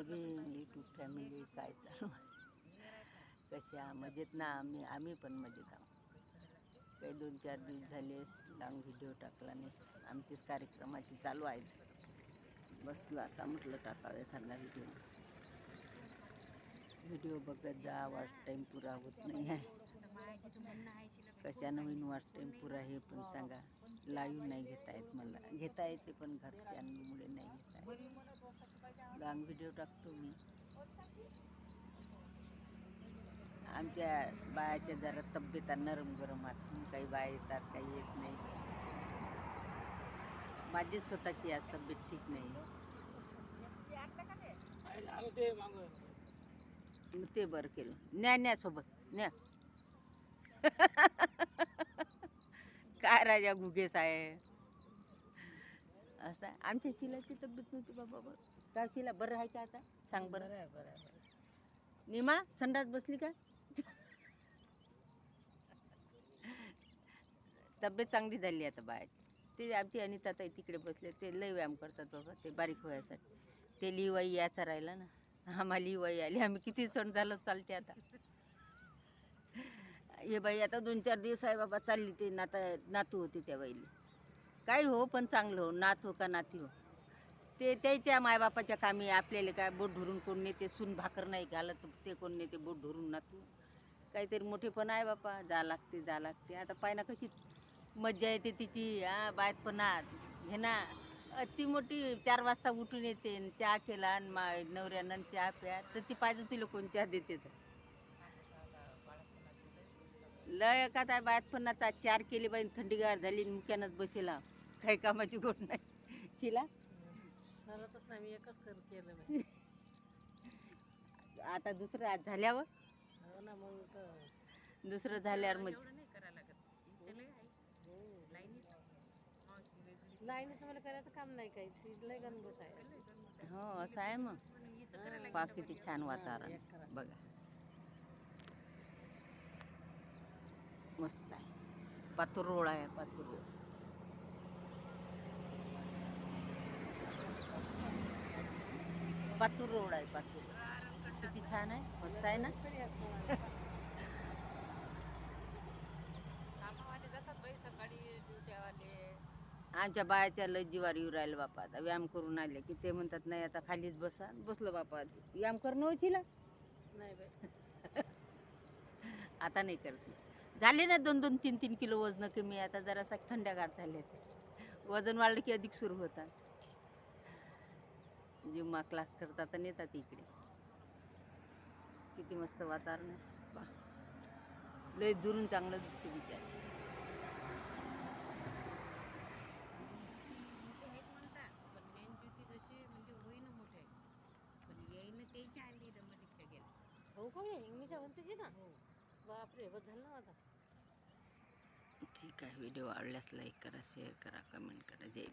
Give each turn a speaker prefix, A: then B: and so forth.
A: जय Bhim family काय चालू आहे? कशा मजेत ना? आम्ही आम्ही पण मजेत आहोत. काही दोन चार दिवस झाले लांब व्हिडिओ टाकला नाही. आमचेच कार्यक्रमाचे चालू आहेत बसलो आता म्हटलं टाकावं एखादा व्हिडिओ व्हिडिओ बघत जा वाट टाईम पुरा होत नाही आहे. कशा नवीन वॉच टाईम पुरा हे पण सांगा लाईव्ह नाही घेता येत मला. घेता येते पण घरच्यांमुळे नाही घेता येत. लॉंग व्हिडिओ टाकतो मी. आमच्या बायाच्या जरा तब्येत नरम गरम आहात काही बाया येतात काही येत नाही. माझी स्वतःची आज तब्येत ठीक नाही. मग ते बरं केलं. न्या न्या सोबत. न्या. काय राजा गुगेस आहे असं. आमच्या शिलाची तब्येत नव्हती बाबा बरं. काय शिला बरं आहे का आता? सांग बरं. निमा संडास बसली का? तब्येत चांगली झाली आता बायाची ते आमची अनिता ताई तिकडे बसले. ते लय व्यायाम करतात बाबा ते बारीक व्हायसाठी ते लिवाई याचा राहिला ना. आम्हाला लिवाई आली. आम्ही किती सण झालं चालते आता. हे बाई आता दोन चार दिवस आहे बाबा चालली ते नाता नातू होती त्या बाईली. काही हो पण चांगलं हो नात हो का नाती हो? ते त्याच्या मायबापाच्या कामी आपल्याला काय बोट धरून कोण नेते सून भाकर नाही घालत ते कोण नेते बोट धरून नातू. काहीतरी मोठेपण आहे बापा जा लागते जा लागते. आता पाय ना कशी मज्जा येते तिची हा बायतपणात हे ना ती मोठी चार वाजता उठून येते आणि चहा केला आणि मा नवऱ्यानं चहा प्या तर ती पाहिजे तिला कोण चहा देते तर. लय का काय बायतपणाचा चार केली बाई थंडीगार झाली मुक्यानंच बसेला. काही कामाची गोट नाही. शिला?
B: सरतच नाही मी एकच कर केलं मी
A: आता दुसरं आज झाल्यावर?
B: हो ना मग तर
A: दुसरं झाल्यावर मग.
B: लाईनीचं मला करायचं काम नाही काही. ती लय गणगोट आहे.
A: हो असं आहे मग. पा किती छान वातावरण. बघा. मस्त आहे. पातूर रोड आहे पातूर रोड. पातूर रोड आहे पातूर किती छान आहे मस्त आहे ना. आमच्या बायाच्या लय जीवार येऊ राहिलं बापा आता. व्यायाम करून आले की ते म्हणतात नाही आता खालीच बसा. बसलो बापा व्यायाम करणं होशीला
B: नाही बाई.
A: आता नाही करते. झाले ना दोन दोन तीन तीन किलो वजन कमी आता जरासा थंड्यागार झाले ते वजन वाढलं की अधिक सुरू होतात. जिम्मा क्लास करतात आणि येतात इकडे. किती मस्त वातावरण आहे. लय दुरून चांगलं दिसते बिचार.
B: हो का? मी इंग्लिशच्या म्हणतेची ना. बापरे बस झालं ना आता.
A: ठीक आहे व्हिडिओ आवडल्यास लाईक करा शेअर करा कमेंट करा. जय